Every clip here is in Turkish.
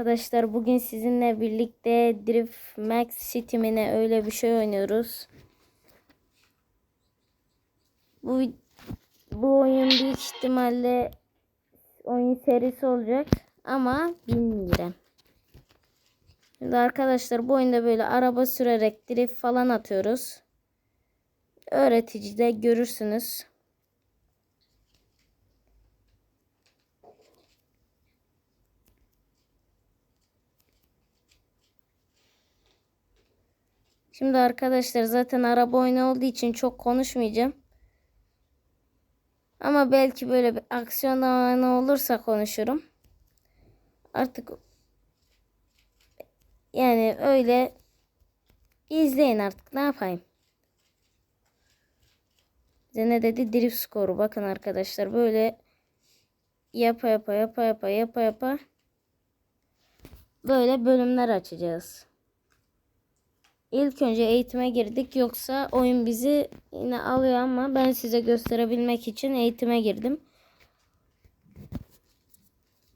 arkadaşlar bugün sizinle birlikte Drift Max City mi ne öyle bir şey oynuyoruz. Bu bu oyun büyük ihtimalle oyun serisi olacak ama bilmiyorum. Şimdi arkadaşlar bu oyunda böyle araba sürerek drift falan atıyoruz. Öğreticide görürsünüz. Şimdi arkadaşlar zaten araba oyunu olduğu için çok konuşmayacağım. Ama belki böyle bir aksiyon oyunu olursa konuşurum. Artık yani öyle izleyin artık ne yapayım. Bize dedi? Drift skoru. Bakın arkadaşlar böyle yapa yapa yapa yapa yapa yapa böyle bölümler açacağız. İlk önce eğitime girdik yoksa oyun bizi yine alıyor ama ben size gösterebilmek için eğitime girdim.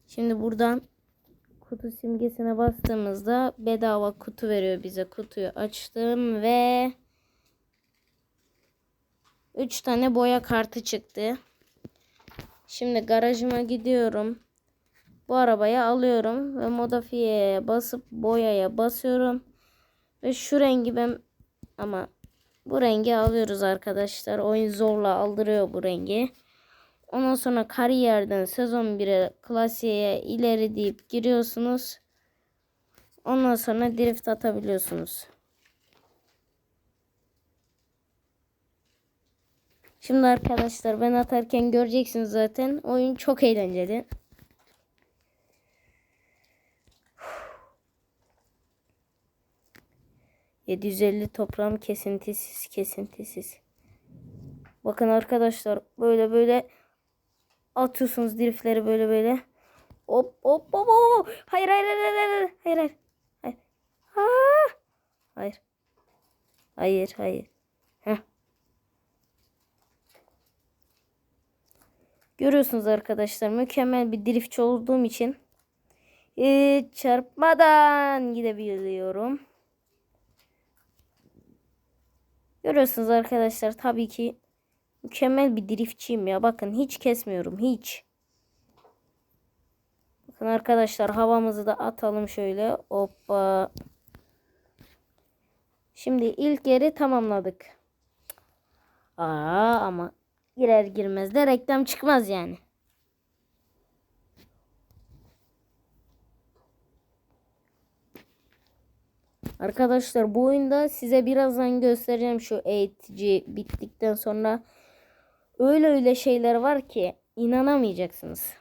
Şimdi buradan kutu simgesine bastığımızda bedava kutu veriyor bize. Kutuyu açtım ve 3 tane boya kartı çıktı. Şimdi garajıma gidiyorum. Bu arabayı alıyorum ve modifiyeye basıp boyaya basıyorum. Ve şu rengi ben ama bu rengi alıyoruz arkadaşlar. Oyun zorla aldırıyor bu rengi. Ondan sonra kariyerden sezon 1'e klasiğe ileri deyip giriyorsunuz. Ondan sonra drift atabiliyorsunuz. Şimdi arkadaşlar ben atarken göreceksiniz zaten. Oyun çok eğlenceli. 750 toprağım kesintisiz kesintisiz. Bakın arkadaşlar böyle böyle atıyorsunuz driftleri böyle böyle. Hop hop hop hop. Hayır hayır hayır hayır hayır hayır hayır. Hayır. Hayır. Hayır hayır. Heh. Görüyorsunuz arkadaşlar mükemmel bir driftçi olduğum için hiç çarpmadan gidebiliyorum. Görüyorsunuz arkadaşlar tabii ki mükemmel bir driftçiyim ya. Bakın hiç kesmiyorum hiç. Bakın arkadaşlar havamızı da atalım şöyle. Hoppa. Şimdi ilk yeri tamamladık. Aa ama girer girmez de reklam çıkmaz yani. Arkadaşlar bu oyunda size birazdan göstereceğim şu eğitici bittikten sonra öyle öyle şeyler var ki inanamayacaksınız.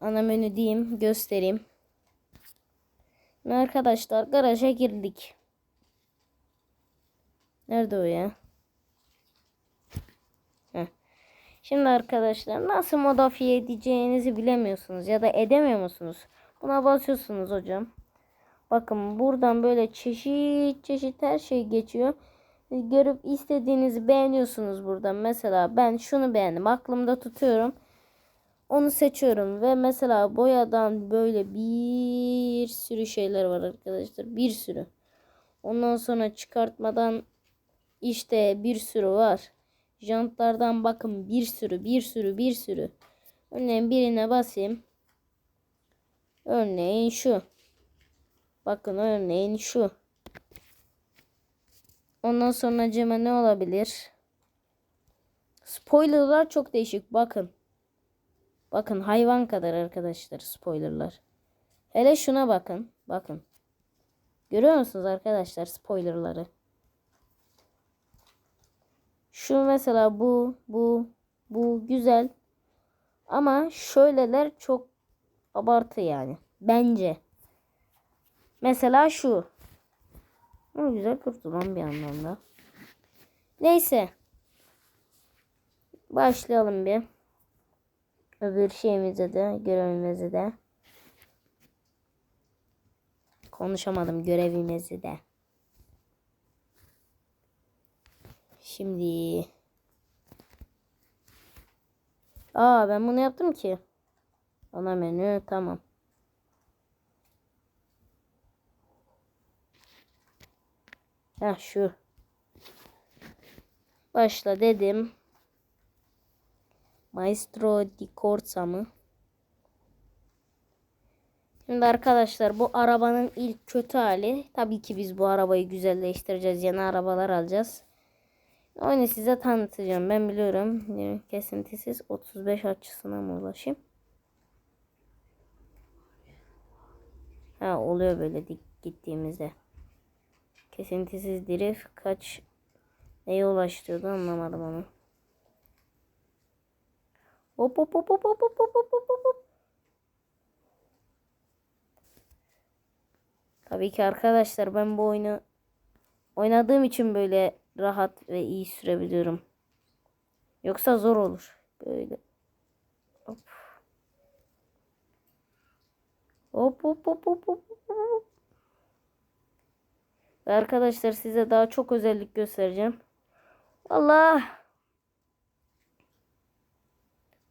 Ana menü diyeyim göstereyim. Arkadaşlar garaja girdik. Nerede o ya? Şimdi arkadaşlar nasıl modifiye edeceğinizi bilemiyorsunuz ya da edemiyor musunuz? Buna basıyorsunuz hocam. Bakın buradan böyle çeşit çeşit her şey geçiyor. Görüp istediğinizi beğeniyorsunuz buradan. Mesela ben şunu beğendim. Aklımda tutuyorum. Onu seçiyorum ve mesela boyadan böyle bir sürü şeyler var arkadaşlar. Bir sürü. Ondan sonra çıkartmadan işte bir sürü var. Jantlardan bakın bir sürü bir sürü bir sürü. Örneğin birine basayım. Örneğin şu. Bakın örneğin şu. Ondan sonra cema ne olabilir? Spoilerlar çok değişik. Bakın. Bakın hayvan kadar arkadaşlar spoilerlar. Hele şuna bakın. Bakın. Görüyor musunuz arkadaşlar spoilerları? Şu mesela bu, bu, bu güzel. Ama şöyleler çok abartı yani. Bence. Mesela şu. O güzel kurtulan bir anlamda. Neyse. Başlayalım bir. Öbür şeyimize de, görevimize de. Konuşamadım görevimizi de. Şimdi. Aa ben bunu yaptım ki. Ana menü tamam. Heh şu. Başla dedim. Maestro di Corsa mı? Şimdi arkadaşlar bu arabanın ilk kötü hali. Tabii ki biz bu arabayı güzelleştireceğiz. Yeni arabalar alacağız. Oyunu size tanıtacağım. Ben biliyorum. Kesintisiz 35 açısına mı ulaşayım? Ha oluyor böyle dik gittiğimizde. Kesintisiz drift kaç neye ulaştırdı anlamadım onu. Hop hop hop hop hop hop hop hop hop hop. Tabii ki arkadaşlar ben bu oyunu oynadığım için böyle rahat ve iyi sürebiliyorum. Yoksa zor olur. Böyle. Hop hop hop hop hop. Ve arkadaşlar size daha çok özellik göstereceğim. Allah.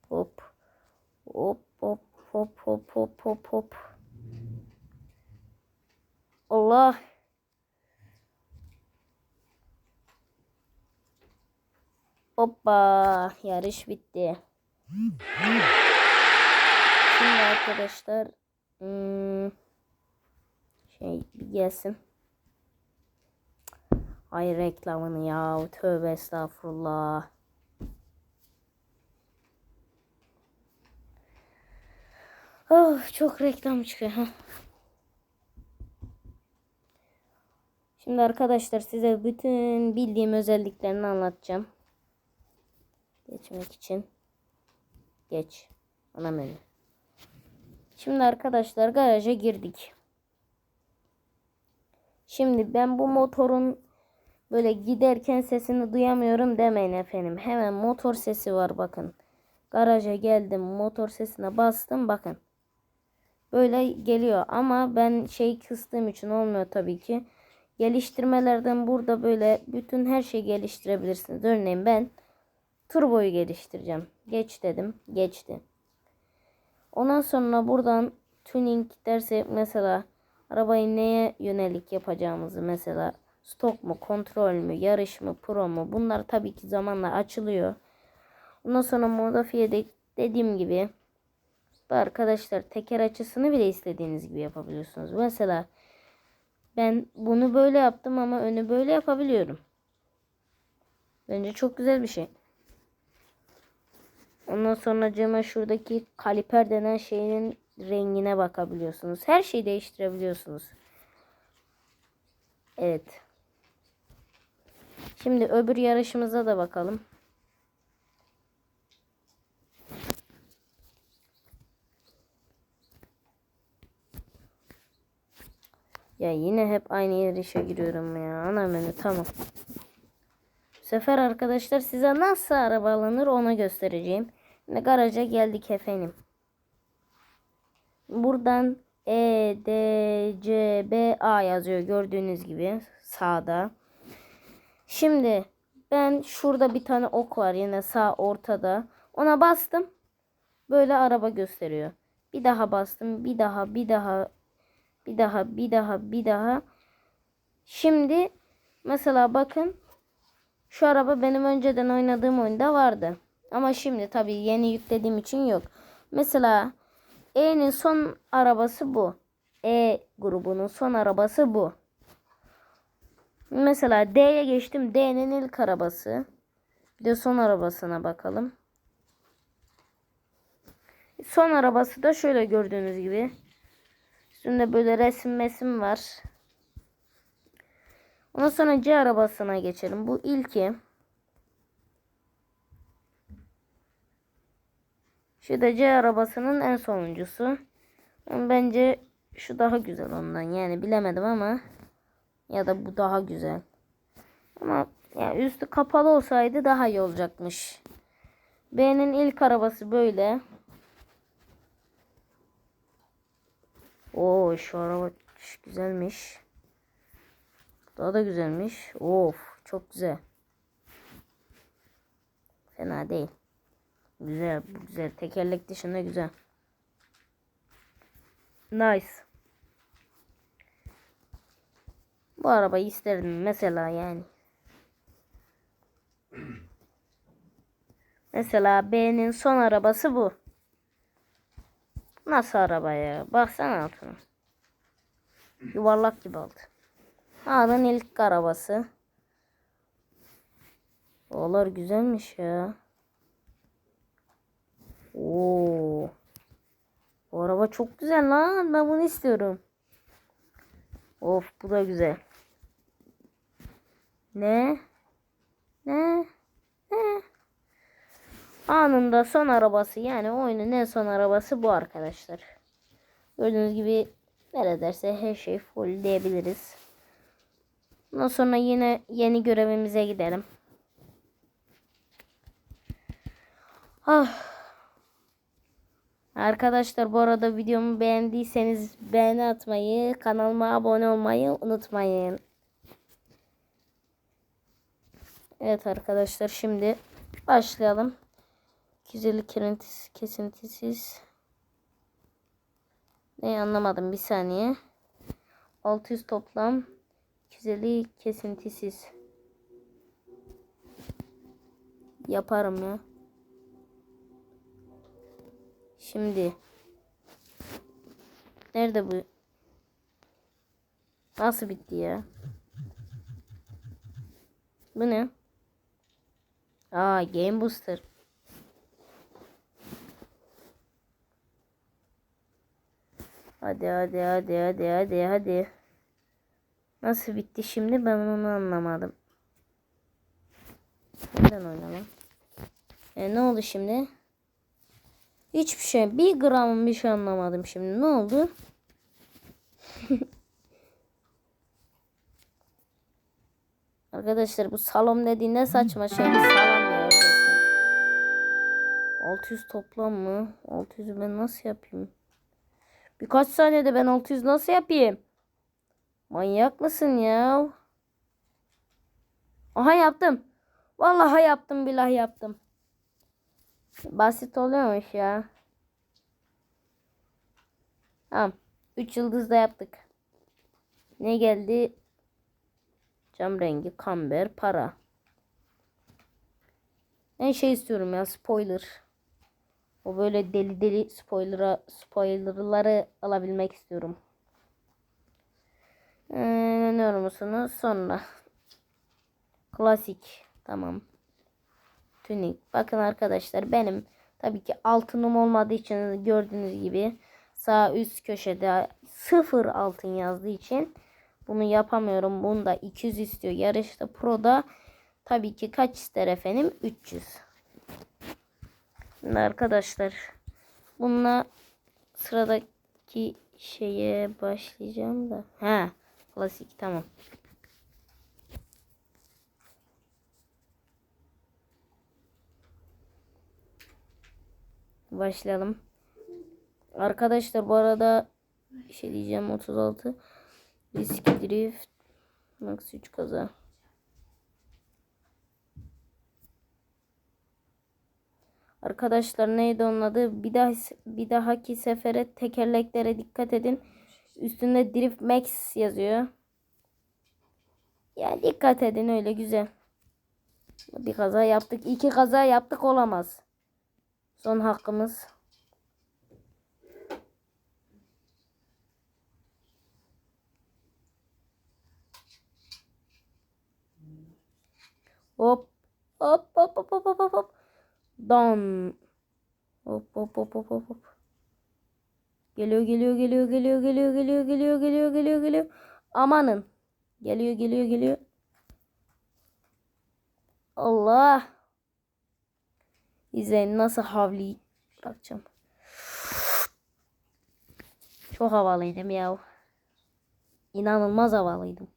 Hop. Hop hop hop hop hop hop hop. Allah. Hoppa. Yarış bitti. Şimdi arkadaşlar hmm, şey bir gelsin. Ay reklamını ya. Tövbe estağfurullah. Oh, çok reklam çıkıyor. Şimdi arkadaşlar size bütün bildiğim özelliklerini anlatacağım. Geçmek için. Geç. Ana menü. Şimdi arkadaşlar garaja girdik. Şimdi ben bu motorun böyle giderken sesini duyamıyorum demeyin efendim. Hemen motor sesi var bakın. Garaja geldim motor sesine bastım bakın. Böyle geliyor ama ben şey kıstığım için olmuyor tabii ki. Geliştirmelerden burada böyle bütün her şeyi geliştirebilirsiniz. Örneğin ben turboyu geliştireceğim. Geç dedim. Geçti. Ondan sonra buradan tuning derse mesela arabayı neye yönelik yapacağımızı mesela stok mu, kontrol mü, yarış mı, pro mu bunlar tabii ki zamanla açılıyor. Ondan sonra modifiye de dediğim gibi arkadaşlar teker açısını bile istediğiniz gibi yapabiliyorsunuz. Mesela ben bunu böyle yaptım ama önü böyle yapabiliyorum. Bence çok güzel bir şey. Ondan sonra cama şuradaki kaliper denen şeyin rengine bakabiliyorsunuz. Her şeyi değiştirebiliyorsunuz. Evet. Şimdi öbür yarışımıza da bakalım. Ya yine hep aynı yarışa giriyorum ya. Ana menü tamam. Sefer arkadaşlar size nasıl araba alınır onu göstereceğim. Şimdi garaja geldik efendim. Buradan E, D, C, B, A yazıyor gördüğünüz gibi sağda. Şimdi ben şurada bir tane ok var yine sağ ortada. Ona bastım. Böyle araba gösteriyor. Bir daha bastım. Bir daha, bir daha, bir daha, bir daha, bir daha. Şimdi mesela bakın şu araba benim önceden oynadığım oyunda vardı. Ama şimdi tabii yeni yüklediğim için yok. Mesela E'nin son arabası bu. E grubunun son arabası bu. Mesela D'ye geçtim. D'nin ilk arabası. Bir de son arabasına bakalım. Son arabası da şöyle gördüğünüz gibi. Üstünde böyle resim mesim var. Ondan sonra C arabasına geçelim. Bu ilki. Şu da C arabasının en sonuncusu. Bence şu daha güzel ondan. Yani bilemedim ama ya da bu daha güzel. Ama yani üstü kapalı olsaydı daha iyi olacakmış. B'nin ilk arabası böyle. Oo şu araba güzelmiş. Daha da güzelmiş. Of çok güzel. Fena değil. Güzel güzel. Tekerlek dışında güzel. Nice. Bu arabayı isterdim mesela yani. Mesela B'nin son arabası bu. Nasıl araba ya? Baksana altına. Yuvarlak gibi oldu. A'nın ilk arabası. Oğlar güzelmiş ya. Oo. Bu araba çok güzel lan. Ben bunu istiyorum. Of bu da güzel. Ne? Ne? Ne? Anında son arabası yani oyunun en son arabası bu arkadaşlar. Gördüğünüz gibi neredeyse her şey full diyebiliriz. Ondan sonra yine yeni görevimize gidelim. Ah. Arkadaşlar bu arada videomu beğendiyseniz beğeni atmayı, kanalıma abone olmayı unutmayın. Evet arkadaşlar şimdi başlayalım. 250 kesintisiz, kesintisiz. Ne anlamadım bir saniye. 600 toplam 250 kesintisiz. Yaparım ya. Şimdi nerede bu? Nasıl bitti ya? Bu ne? Aa Game Booster. Hadi hadi hadi hadi hadi hadi. Nasıl bitti şimdi ben onu anlamadım. Neden oynamam? E ne oldu şimdi? Hiçbir şey. Bir gram bir şey anlamadım şimdi. Ne oldu? Arkadaşlar bu salon dediğin ne saçma şey bir salon ya. resmen. 600 toplam mı? 600'ü ben nasıl yapayım? Birkaç saniyede ben 600 nasıl yapayım? Manyak mısın ya? Aha yaptım. Vallahi yaptım billahi yaptım. Basit oluyormuş ya. Tamam. 3 yıldız da yaptık. Ne geldi? Cam rengi, kamber, para. Ben şey istiyorum ya spoiler. O böyle deli deli spoiler'a spoilerları alabilmek istiyorum. Ee, ne musunuz? Sonra. Klasik. Tamam. Tunik. Bakın arkadaşlar benim tabii ki altınım olmadığı için gördüğünüz gibi sağ üst köşede sıfır altın yazdığı için bunu yapamıyorum. Bunda 200 istiyor. Yarışta Pro'da tabii ki kaç ister efendim? 300. Şimdi arkadaşlar bununla sıradaki şeye başlayacağım da. Ha, klasik tamam. Başlayalım. Arkadaşlar bu arada bir şey diyeceğim 36 riski drift max 3 kaza. Arkadaşlar neydi onun adı? Bir daha bir dahaki sefere tekerleklere dikkat edin. Üstünde drift max yazıyor. Ya dikkat edin öyle güzel. Bir kaza yaptık. iki kaza yaptık olamaz. Son hakkımız. Hop. Hop hop hop hop hop hop. Don. Hop hop hop hop hop. Geliyor geliyor geliyor geliyor geliyor geliyor geliyor geliyor geliyor geliyor. Amanın. Geliyor geliyor geliyor. Allah. İzleyin nasıl havli bırakacağım. Çok havalıydım ya. İnanılmaz havalıydım.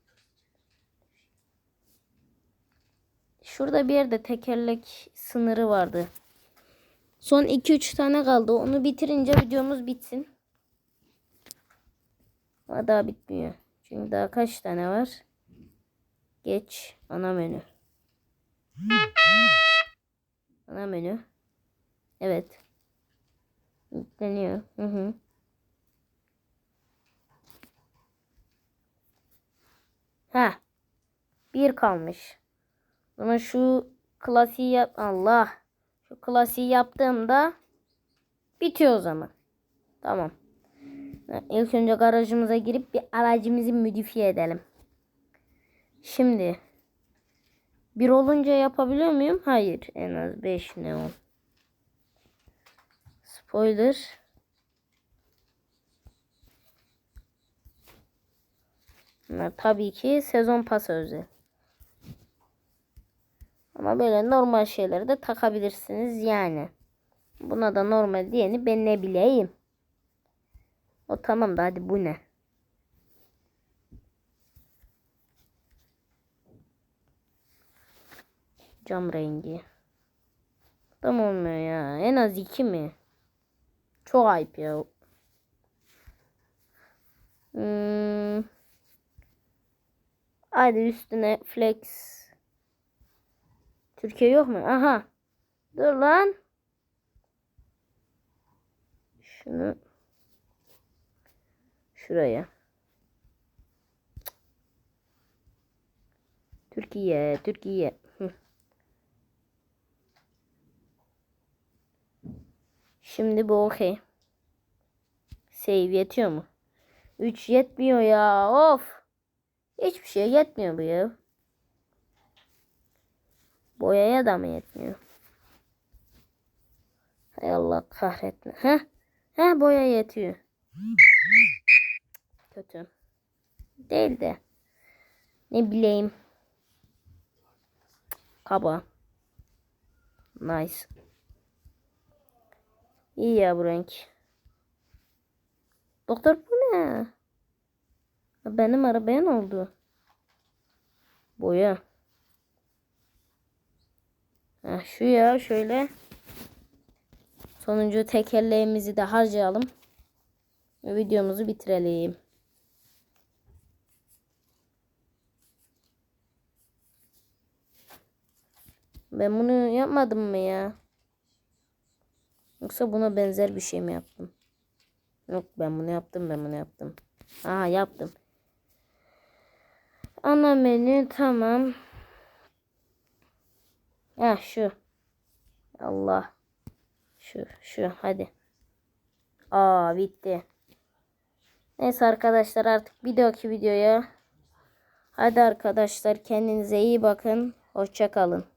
Şurada bir yerde tekerlek sınırı vardı. Son 2-3 tane kaldı. Onu bitirince videomuz bitsin. Ama daha bitmiyor. Çünkü daha kaç tane var? Geç ana menü. Ana menü. Evet. Yükleniyor. Hı hı. Ha. Bir kalmış. Ama şu klasiği yap Allah. Şu klasiği yaptığımda bitiyor o zaman. Tamam. İlk önce garajımıza girip bir aracımızı modifiye edelim. Şimdi bir olunca yapabiliyor muyum? Hayır. En az 5 neon. Spoiler. Tabii ki sezon pası özel. Ama böyle normal şeyleri de takabilirsiniz yani. Buna da normal diyeni ben ne bileyim. O tamam da hadi bu ne? Cam rengi. Tam olmuyor ya. En az iki mi? Çok ayıp ya. Hmm. Hadi üstüne flex. Türkiye yok mu? Aha. Dur lan. Şunu şuraya. Türkiye, Türkiye. Şimdi bu okey. Save yetiyor mu? 3 yetmiyor ya. Of. Hiçbir şey yetmiyor bu ya. Boyaya da mı yetmiyor? Hay Allah kahretme. Heh. Heh boya yetiyor. Kötü. Değil de. Ne bileyim. Kaba. Nice. İyi ya bu renk. Doktor bu ne? Benim arabaya ne oldu? Boya. Heh, şu ya şöyle. Sonuncu tekerleğimizi de harcayalım. Videomuzu bitirelim. Ben bunu yapmadım mı ya? Yoksa buna benzer bir şey mi yaptım? Yok ben bunu yaptım ben bunu yaptım. Aa yaptım. Ana menü tamam. Ha şu. Allah. Şu şu hadi. Aa bitti. Neyse arkadaşlar artık bir dahaki videoya. Hadi arkadaşlar kendinize iyi bakın. Hoşça kalın.